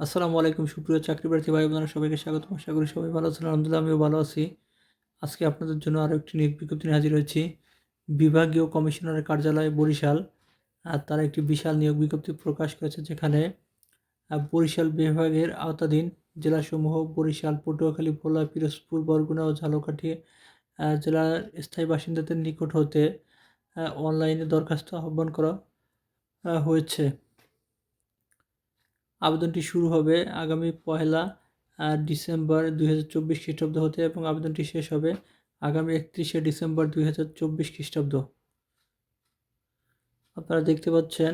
আসসালামু আলাইকুম, সুপ্রিয় চাকরি প্রার্থী ভাই বোনেরা, সবাইকে স্বাগত আশা করি সবাই ভালো আছেন। আলহামদুলিল্লাহ, আমিও ভালো আছি। আজকে আপনাদের জন্য আরও একটি নিয়োগ বিজ্ঞপ্তি হাজির হয়েছি। বিভাগীয় কমিশনারের কার্যালয় বরিশাল। আর তারা একটি বিশাল নিয়োগ বিজ্ঞপ্তি প্রকাশ করেছে, যেখানে বরিশাল বিভাগের আওতাধীন জেলাসমূহ বরিশাল, পটুয়াখালী, ভোলা, পিরোজপুর, বরগুনা ও ঝালকাঠি জেলার স্থায়ী বাসিন্দাদের নিকট হতে অনলাইনে দরখাস্ত আহ্বান করা হয়েছে। আবেদনটি শুরু হবে আগামী পহেলা ডিসেম্বর দুই হাজার চব্বিশ খ্রিস্টাব্দ হতে এবং আবেদনটি শেষ হবে আগামী একত্রিশে ডিসেম্বর দুই হাজার চব্বিশ খ্রিস্টাব্দ। আপনারা দেখতে পাচ্ছেন,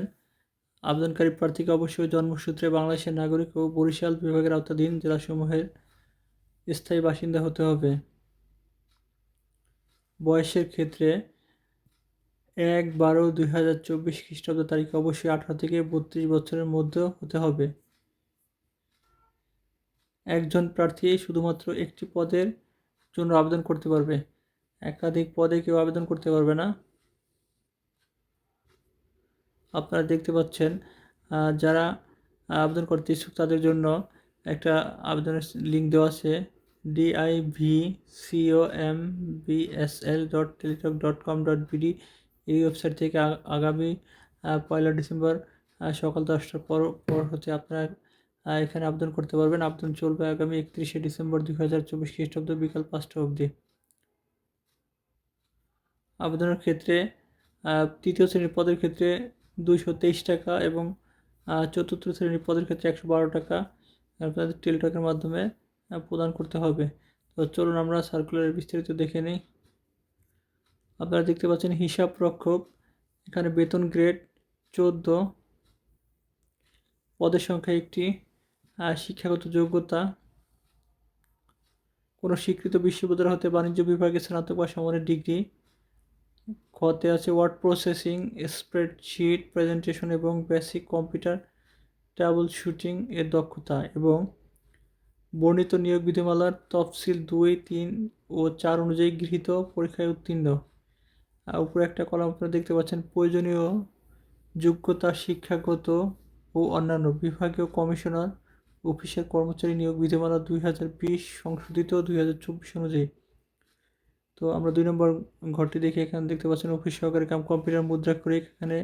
আবেদনকারী প্রার্থীকে অবশ্যই জন্মসূত্রে বাংলাদেশের নাগরিক ও বরিশাল বিভাগের আওতাধীন জেলাসমূহের স্থায়ী বাসিন্দা হতে হবে। বয়সের ক্ষেত্রে এক বারো দুই হাজার চব্বিশ খ্রিস্টাব্দ তারিখে অবশ্যই আঠারো থেকে বত্রিশ বছরের মধ্যে হতে হবে। একজন প্রার্থী শুধুমাত্র একটি পদের জন্য আবেদন করতে পারবে। একাধিক পদে কেউ আবেদন করতে পারবে না। আপনারা দেখতে পাচ্ছেন যারা আবেদন করতে ইচ্ছুক তাদের জন্য একটা আবেদনের লিঙ্ক দেওয়া আছে DIV CO M BSL dot Teletalk dot com dot BD এই ওয়েবসাইট থেকে আগামী পয়লা ডিসেম্বর সকাল দশটার পর পর হতে আপনারা এখানে আবেদন করতে পারবেন। আবেদন চলবে আগামী একত্রিশে ডিসেম্বর দুই হাজার চব্বিশ খ্রিস্টাব্দ বিকাল পাঁচটা অবধি। আবেদনের ক্ষেত্রে তৃতীয় শ্রেণির পদের ক্ষেত্রে দুইশো তেইশ টাকা এবং চতুর্থ শ্রেণির পদের ক্ষেত্রে একশো বারো টাকা আপনাদের টেলিটকের মাধ্যমে প্রদান করতে হবে। তো চলুন আমরা সার্কুলারের বিস্তারিত দেখে নিই। আপনারা দেখতে পাচ্ছেন হিসাব রক্ষক, এখানে বেতন গ্রেড চোদ্দ। পদের সংখ্যা একটি, আর শিক্ষাগত যোগ্যতা। কোনো স্বীকৃত বিশ্ববিদ্যালয় হতে বাণিজ্য বিভাগে স্নাতক বা সমানের ডিগ্রি। খতে আছে ওয়ার্ড প্রসেসিং, স্প্রেডশিট প্রেজেন্টেশন এবং বেসিক কম্পিউটার ট্রাবল শুটিং এর দক্ষতা এবং বর্ণিত নিয়োগ বিধিমালার তফসিল দুই, তিন ও চার অনুযায়ী গৃহীত পরীক্ষায় উত্তীর্ণ। আর উপরে একটা কলাম আপনারা দেখতে পাচ্ছেন, প্রয়োজনীয় যোগ্যতা, শিক্ষাগত ও অন্যান্য বিভাগীয় কমিশনার, অফিসের কর্মচারী নিয়োগ বিধিমালা দুই হাজার বিশ সংশোধিত দুই হাজার চব্বিশ অনুযায়ী। তো আমরা দুই নম্বর ঘরটি দেখে এখানে দেখতে পাচ্ছেন, অফিস সহকারী কাম কম্পিউটার মুদ্রা করে এখানে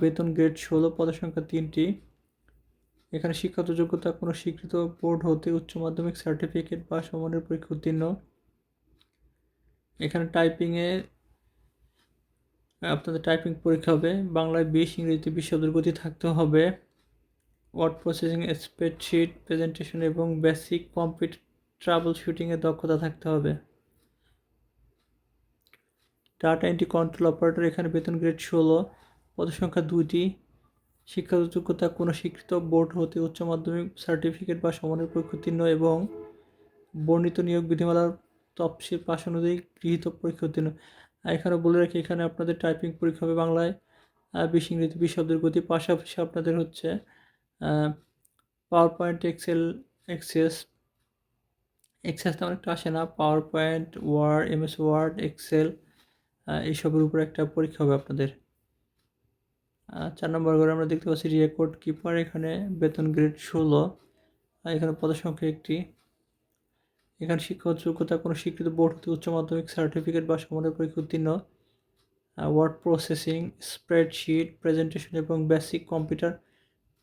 বেতন গ্রেড ষোলো পদের সংখ্যা তিনটি। এখানে শিক্ষাগত যোগ্যতা কোনো স্বীকৃত বোর্ড হতে উচ্চ মাধ্যমিক সার্টিফিকেট বা সমানের পরীক্ষা উত্তীর্ণ। এখানে টাইপিংয়ে আপনাদের টাইপিং পরীক্ষা হবে। বাংলায় বিশ ইংরেজিতে বিশ শব্দের গতি থাকতে হবে। ওয়ার্ড প্রসেসিং স্প্রেডশিট প্রেজেন্টেশন এবং বেসিক কম্পিউটার ট্রাবল শুটিংয়ের দক্ষতা থাকতে হবে। ডাটা এন্ট্রি কন্ট্রোল অপারেটর এখানে বেতন গ্রেড ষোলো, পদসংখ্যা দুইটি। শিক্ষাগত যোগ্যতা কোনো স্বীকৃত বোর্ড হতে উচ্চ মাধ্যমিক সার্টিফিকেট বা সমানের পরীক্ষা উত্তীর্ণ এবং বর্ণিত নিয়োগ বিধিমালার তফসিল পাশ অনুযায়ী গৃহীত পরীক্ষা উত্তীর্ণ। এখানে বলে রাখি, এখানে আপনাদের টাইপিং পরীক্ষা হবে বাংলায়। বিশ ইংরেজি, বিশ শব্দের গতি পাশাপাশি আপনাদের হচ্ছে power point Excel access access তেমন একটা আসে না। PowerPoint Word MS Word Excel এইসবের উপর একটা পরীক্ষা হবে আপনাদের। চার নম্বর ঘরে আমরা দেখতে পাচ্ছি রেকর্ড কিপার এখানে বেতন গ্রেড ষোলো। এখানে পদসংখ্যা একটি। এখানে শিক্ষাগত যোগ্যতা কোনো স্বীকৃত বোর্ড হতে উচ্চ মাধ্যমিক সার্টিফিকেট বা সমানের পরীক্ষা উত্তীর্ণ। ওয়ার্ড প্রসেসিং স্প্রেডশিট প্রেজেন্টেশন এবং বেসিক কম্পিউটার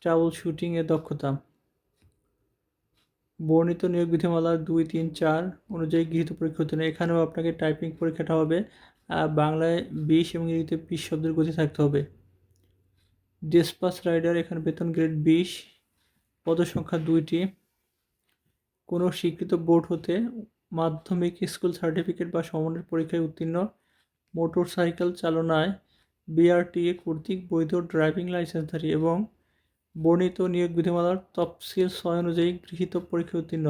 ট্রাবল শুটিং এর দক্ষতা। বর্ণিত নিয়োগ বিধিমালার দুই, তিন, চার অনুযায়ী গৃহীত পরীক্ষা উত্তীর্ণ। এখানেও আপনাকে টাইপিং পরীক্ষাটা হবে। বাংলায় বিশ এবং ইংরেজিতে বিশ শব্দের গতি থাকতে হবে। ডিসপাস রাইডার এখানে বেতন গ্রেড বিশ, পদসংখ্যা দুইটি। কোনো স্বীকৃত বোর্ড হতে মাধ্যমিক স্কুল সার্টিফিকেট বা সমানের পরীক্ষায় উত্তীর্ণ। মোটর সাইকেল চালনায় বিআরটিএ কর্তৃক বৈধ ড্রাইভিং লাইসেন্সধারী এবং বর্ণিত নিয়োগ বিধিমালার তফসিল ছয় অনুযায়ী গৃহীত পরীক্ষা উত্তীর্ণ।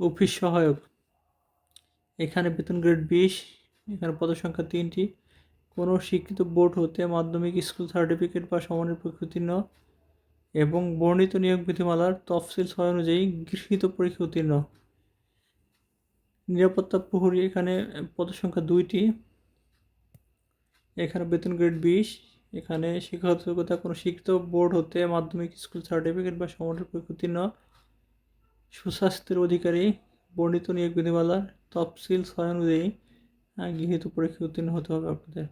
অফিস সহায়ক। এখানে বেতন গ্রেড বিশ, এখানে পদসংখ্যা তিনটি। কোনো স্বীকৃত বোর্ড হতে মাধ্যমিক স্কুল সার্টিফিকেট বা সমানের পরীক্ষা উত্তীর্ণ। এবং বর্ণিত নিয়োগ বিধিমালার তফসিল ছয় অনুযায়ী গৃহীত পরীক্ষা উত্তীর্ণ। নিরাপত্তা প্রহরী এখানে পদসংখ্যা দুইটি। এখানে বেতন গ্রেড বিশ। এখানে শিক্ষাগত যোগ্যতা কোনো শিক্ষিত বোর্ড হতে মাধ্যমিক স্কুল সার্টিফিকেট বা সমানের পরীক্ষা উত্তীর্ণ। সুস্বাস্থ্যের অধিকারী বর্ণিত নিয়োগ বিধিমালার তফসিল ছয় অনুযায়ী গৃহীত পরীক্ষা উত্তীর্ণ হতে হবে আপনাদের।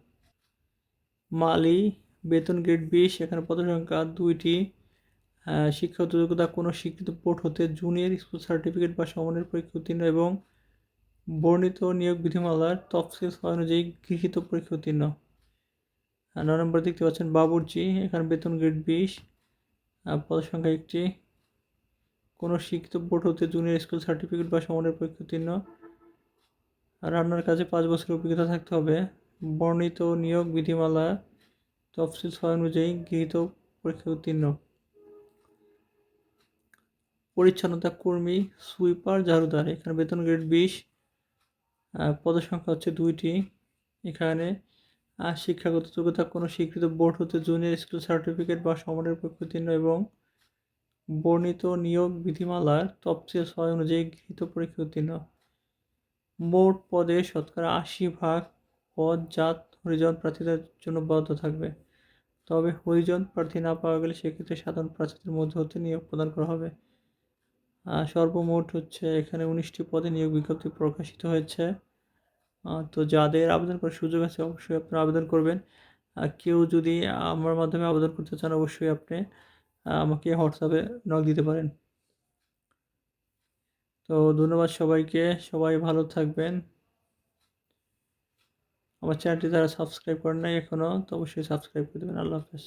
মালি বেতন গ্রেড বিশ। এখানে পদসংখ্যা দুইটি। আহ, শিক্ষাগত যোগ্যতা কোনো শিক্ষিত বোর্ড হতে জুনিয়র স্কুল সার্টিফিকেট বা সমানের পরীক্ষা উত্তীর্ণ এবং বর্ণিত নিয়োগ বিধিমালার তফসিল অনুযায়ী গৃহীত পরীক্ষা উত্তীর্ণ। নয় নম্বর দেখতে পাচ্ছেন বাবুর্চি, এখানে বেতন গ্রেড বিশ পদসংখ্যা একটি। কোনো শিক্ষিত বোর্ড হতে জুনিয়র স্কুল সার্টিফিকেট বা সমানের পরীক্ষা উত্তীর্ণ। রান্নার কাজে পাঁচ বছরের অভিজ্ঞতা থাকতে হবে। বর্ণিত নিয়োগ বিধিমালা তফসিল অনুযায়ী গৃহীত পরীক্ষা উত্তীর্ণ। পরিচ্ছন্নতা কর্মী সুইপার ঝাড়ুদার। এখানে বেতন গ্রেড বিশ। পদসংখ্যা হচ্ছে দুইটি। এখানে শিক্ষাগত যোগ্যতা কোনো স্বীকৃত বোর্ড হতে জুনিয়র স্কুল সার্টিফিকেট বা সমানের পরীক্ষা উত্তীর্ণ এবং বর্ণিত নিয়োগ বিধিমালার তফসিল ছয় অনুযায়ী গৃহীত পরীক্ষা উত্তীর্ণ। মোট পদে শতকরা আশি ভাগ পদ জাত হরিজন প্রার্থীদের জন্য বরাদ্দ থাকবে। তবে হরিজন প্রার্থী না পাওয়া গেলে সেক্ষেত্রে সাধারণ প্রার্থীদের মধ্যে হতে নিয়োগ প্রদান করা হবে। সর্বমোট হচ্ছে এখানে উনিশটি পদে নিয়োগ বিজ্ঞপ্তি প্রকাশিত হয়েছে। তো যাদের আবেদন করার সুযোগ আছে অবশ্যই আপনারা আবেদন করবেন। কেউ যদি আমার মাধ্যমে আবেদন করতে চান, অবশ্যই আপনি আমাকে হোয়াটসঅ্যাপে নক দিতে পারেন। তো ধন্যবাদ সবাইকে, সবাই ভালো থাকবেন। আমার চ্যানেলটি যারা সাবস্ক্রাইব করেন নাই এখনও তো অবশ্যই সাবস্ক্রাইব করে দেবেন। আল্লাহ হাফেজ।